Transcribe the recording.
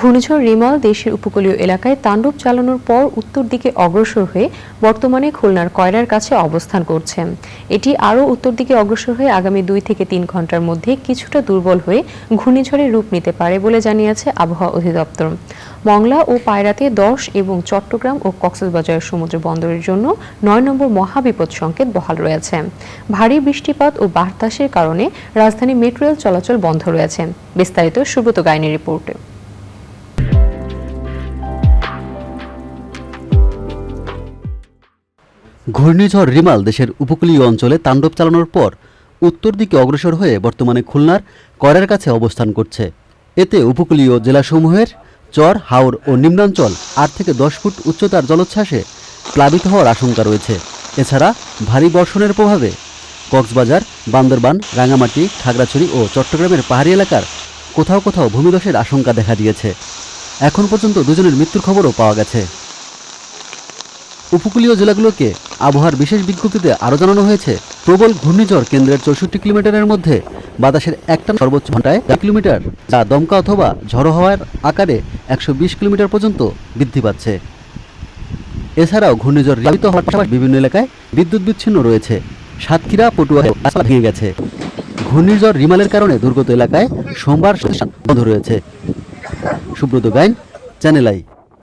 ঘূর্ণিঝড় রিমাল দেশের উপকূলীয় এলাকায় তাণ্ডব চালানোর পর উত্তর দিকে অগ্রসর হয়ে বর্তমানে খুলনার কয়রার কাছে অবস্থান করছে। এটি আরও উত্তর দিকে অগ্রসর হয়ে আগামী দুই থেকে তিন ঘণ্টার মধ্যে কিছুটা দুর্বল হয়ে ঘূর্ণিঝড়ের রূপ নিতে পারে বলে জানিয়েছে আবহাওয়া অধিদপ্তর। মংলা ও পায়রাতে দশ এবং চট্টগ্রাম ও কক্সবাজার সমুদ্র বন্দরের জন্য নয় নম্বর মহাবিপদ সংকেত বহাল রয়েছে। ভারী বৃষ্টিপাত ও বাতাসের কারণে রাজধানী মেট্রো রেল চলাচল বন্ধ রয়েছে। বিস্তারিত সুব্রত গাইনের রিপোর্টে। ঘূর্ণিঝড় রিমাল দেশের উপকূলীয় অঞ্চলে তাণ্ডব চালানোর পর উত্তর দিকে অগ্রসর হয়ে বর্তমানে খুলনার করের কাছে অবস্থান করছে। এতে উপকূলীয় জেলাসমূহের চর, হাওর ও নিম্নাঞ্চল আট থেকে দশ ফুট উচ্চতার জলোচ্ছ্বাসে প্লাবিত হওয়ার আশঙ্কা রয়েছে। এছাড়া ভারী বর্ষণের প্রভাবে কক্সবাজার, বান্দরবান রাঙামাটি খাগড়াছড়ি ও চট্টগ্রামের পাহাড়ি এলাকার কোথাও কোথাও ভূমিধসের আশঙ্কা দেখা দিয়েছে। এখন পর্যন্ত দুজনের মৃত্যুর খবরও পাওয়া গেছে। উপকূলীয় জেলাগুলোকে আবহাওয়ার বিশেষ বিজ্ঞপ্তিতে আরও জানানো হয়েছে, প্রবল ঘূর্ণিঝড় কেন্দ্রের চৌষট্টি কিলোমিটারের মধ্যে বাতাসের একটা সর্বোচ্চ ঘন্টায় কিলোমিটার, যা দমকা অথবা ঝড়ো হওয়ার আকারে একশো বিশ কিলোমিটার পর্যন্ত বৃদ্ধি পাচ্ছে। এছাড়াও ঘূর্ণিঝড় প্লাবিত হওয়ার পাশাপাশি বিভিন্ন এলাকায় বিদ্যুৎ বিচ্ছিন্ন রয়েছে। সাতক্ষীরা পটুয়া ভেঙে গেছে। ঘূর্ণিঝড় রিমালের কারণে দুর্গত এলাকায় সোমবার বন্ধ রয়েছে। Subrata Gain, channel I.